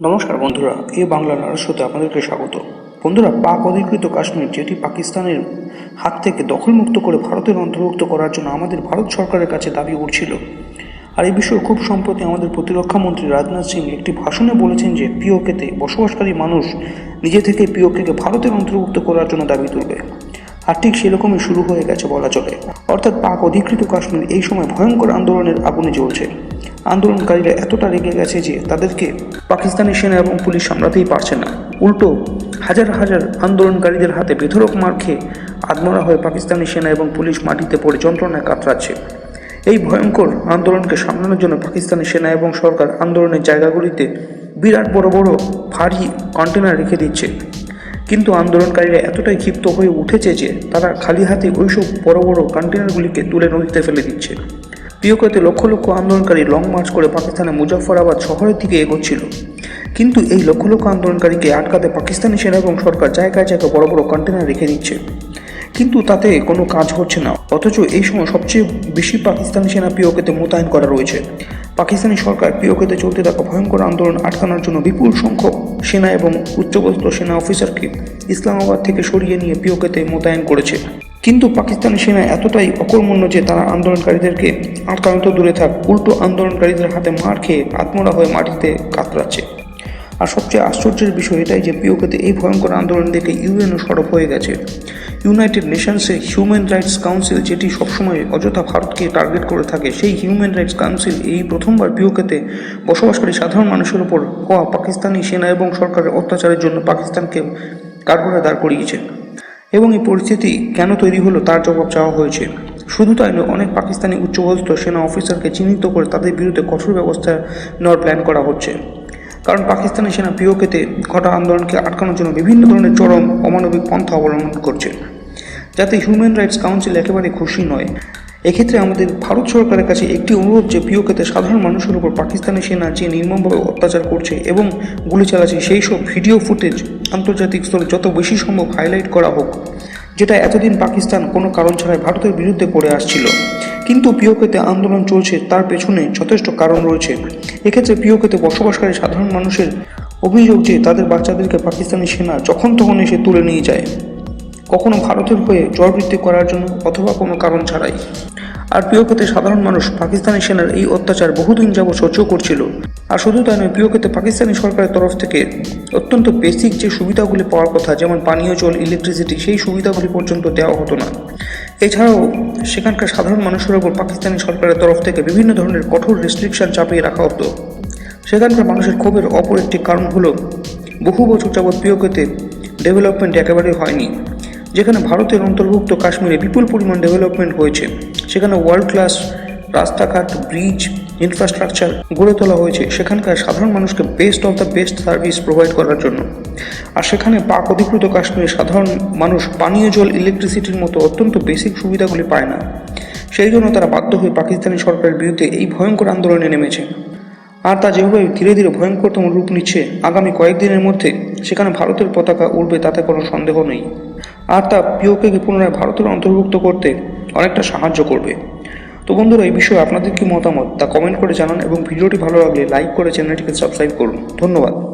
নমস্কার বন্ধুরা, এ বাংলা নারস্বতে আপনাদেরকে স্বাগত। বন্ধুরা, পাক অধিকৃত কাশ্মীর, যেটি পাকিস্তানের হাত থেকে দখলমুক্ত করে ভারতের অন্তর্ভুক্ত করার জন্য আমাদের ভারত সরকারের কাছে দাবি উঠছিল। আর এই বিষয়ে খুব সম্প্রতি আমাদের প্রতিরক্ষা মন্ত্রী রাজনাথ সিং একটি ভাষণে বলেছেন যে, পিওকেতে বসবাসকারী মানুষ নিজে থেকে পিওকেকে ভারতের অন্তর্ভুক্ত করার জন্য দাবি তুলবে। আর ঠিক সেরকমই শুরু হয়ে গেছে বলা চলে। অর্থাৎ পাক অধিকৃত কাশ্মীর এই সময় ভয়ঙ্কর আন্দোলনের আগুনে জ্বলছে। আন্দোলনকারীরা এতটা রেগে গেছে যে তাদেরকে পাকিস্তানি সেনা এবং পুলিশ সামলাতেই পারছে না। উল্টো, হাজার হাজার আন্দোলনকারীদের হাতে বেধরক মার খেয়ে আত্মরা হয়ে পাকিস্তানি সেনা এবং পুলিশ মাটিতে পড়ে যন্ত্রণায় কাতরাচ্ছে। এই ভয়ঙ্কর আন্দোলনকে সামলানোর জন্য পাকিস্তানি সেনা এবং সরকার আন্দোলনের জায়গাগুলিতে বিরাট বড় বড় ভারী কন্টেনার রেখে দিচ্ছে। কিন্তু আন্দোলনকারীরা এতটাই ক্ষিপ্ত হয়ে উঠেছে যে তারা খালি হাতে ওইসব বড় বড় কন্টেনারগুলিকে তুলে নদীতে ফেলে দিচ্ছে। পিওকেতে লক্ষ লক্ষ আন্দোলনকারী লং মার্চ করে পাকিস্তানের মুজাফরাবাদ শহরের দিকে এগোচ্ছিল। কিন্তু এই লক্ষ লক্ষ আন্দোলনকারীকে আটকাতে পাকিস্তানি সেনা এবং সরকার জায়গায় জায়গায় বড় বড় কন্টেনার রেখে দিচ্ছে। কিন্তু তাতে কোনো কাজ হচ্ছে না। অথচ এই সময় সবচেয়ে বেশি পাকিস্তানি সেনা পিওকেতে মোতায়েন করা রয়েছে। পাকিস্তানি সরকার পিওকেতে চলতে থাকা ভয়ঙ্কর আন্দোলন আটকানোর জন্য বিপুল সংখ্যক সেনা এবং উচ্চপদস্থ সেনা অফিসারকে ইসলামাবাদ থেকে সরিয়ে নিয়ে পিওকেতে মোতায়েন করেছে। কিন্তু পাকিস্তানি সেনা এতটাই অকর্মণ্য যে তারা আন্দোলনকারীদেরকে আটকানো দূরে থাক, উল্টো আন্দোলনকারীদের হাতে মার খেয়ে আত্মরা হয়ে মাটিতে কাতরাচ্ছে। আর সবচেয়ে আশ্চর্যের বিষয় এটাই যে পিওকেতে এই ভয়ঙ্কর আন্দোলন দেখে ইউএনও সরব হয়ে গেছে। ইউনাইটেড নেশনসে হিউম্যান রাইটস কাউন্সিল, যেটি সবসময় অযথা ভারতকে টার্গেট করে থাকে, সেই হিউম্যান রাইটস কাউন্সিল এই প্রথমবার পিওকেতে বসবাসকারী সাধারণ মানুষের ওপর হওয়া পাকিস্তানি সেনা এবং সরকারের অত্যাচারের জন্য পাকিস্তানকে কাঠগড়ায় দাঁড় করিয়েছে। এবং এই পরিস্থিতি কেন তৈরি হলো তার জবাব চাওয়া হয়েছে। শুধু তাই নয়, অনেক পাকিস্তানি উচ্চপদস্থ সেনা অফিসারকে চিহ্নিত করে তাদের বিরুদ্ধে কঠোর ব্যবস্থা নেওয়ার প্ল্যান করা হচ্ছে। কারণ পাকিস্তানি সেনা পিওকেতে ঘটা আন্দোলনকে আটকানোর জন্য বিভিন্ন ধরনের চরম অমানবিক পন্থা অবলম্বন করছে। যাতে হিউম্যান রাইটস কাউন্সিল একেবারে খুশি নয়। এক্ষেত্রে আমাদের ভারত সরকারের কাছে একটি অনুরোধ যে পিওকেতে সাধারণ মানুষের উপর পাকিস্তানি সেনা যে নির্মমভাবে অত্যাচার করছে এবং গুলি চালাচ্ছে, সেই সব ভিডিও ফুটেজ আন্তর্জাতিক স্তরে যত বেশি সম্ভব হাইলাইট করা হোক। যেটা এতদিন পাকিস্তান কোনো কারণ ছাড়াই ভারতের বিরুদ্ধে করে আসছিল। কিন্তু পিওকেতে আন্দোলন চলছে, তার পেছনে যথেষ্ট কারণ রয়েছে। এক্ষেত্রে পিওকেতে বসবাসকারী সাধারণ মানুষের অভিযোগ যে তাদের বাচ্চাদেরকে পাকিস্তানি সেনা যখন তখন এসে তুলে নিয়ে যায়। কখনো ভারতের হয়ে জয়বৃত্তি করার জন্য অথবা কোনো কারণ ছাড়াই। আর পিওকেতে সাধারণ মানুষ পাকিস্তানি সেনার এই অত্যাচার বহুদিন যাবৎ সহ্য করছিল। আর শুধু তাই নয় পিওকেতে পাকিস্তানি সরকারের তরফ থেকে অত্যন্ত বেসিক যে সুবিধাগুলি পাওয়ার কথা, যেমন পানীয় জল ইলেকট্রিসিটি সেই সুবিধাগুলি পর্যন্ত দেওয়া হতো না। এছাড়াও সেখানকার সাধারণ মানুষের ওপর পাকিস্তানি সরকারের তরফ থেকে বিভিন্ন ধরনের কঠোর রেস্ট্রিকশন চাপিয়ে রাখা হতো। সেখানকার মানুষের ক্ষোভের অপর একটি কারণ হলো, বহু বছর যাবৎ পিওকেতে ডেভেলপমেন্ট একেবারেই হয়নি। যেখানে ভারতের অন্তর্ভুক্ত কাশ্মীরে বিপুল পরিমাণ ডেভেলপমেন্ট হয়েছে। সেখানে ওয়ার্ল্ড ক্লাস রাস্তাঘাট ব্রিজ ইনফ্রাস্ট্রাকচার গড়ে তোলা হয়েছে। সেখানকার সাধারণ মানুষকে best of the best service provide করার জন্য। আর সেখানে পাক অধিকৃত কাশ্মীরে সাধারণ মানুষ পানীয় জল ইলেকট্রিসিটির মতো অত্যন্ত বেসিক সুবিধাগুলি পায় না। সেই জন্য তারা বাধ্য হয়ে পাকিস্তানি সরকারের বিরুদ্ধে এই ভয়ঙ্কর আন্দোলনে নেমেছে। আর তা যেভাবে ধীরে ধীরে ভয়ঙ্করতম রূপ নিচ্ছে, আগামী কয়েকদিনের মধ্যে সেখানে ভারতের পতাকা উঠবে তাতে কোনো সন্দেহ নেই। আর তা পিওকে পুনরায় ভারতের অন্তর্ভুক্ত করতে অনেকটা সাহায্য করবে। তো বন্ধুরা, এই বিষয়ে আপনাদের কি মতামত তা কমেন্ট করে জানান এবং ভিডিওটি ভালো লাগলে লাইক করে চ্যানেলটিকে সাবস্ক্রাইব করুন। ধন্যবাদ।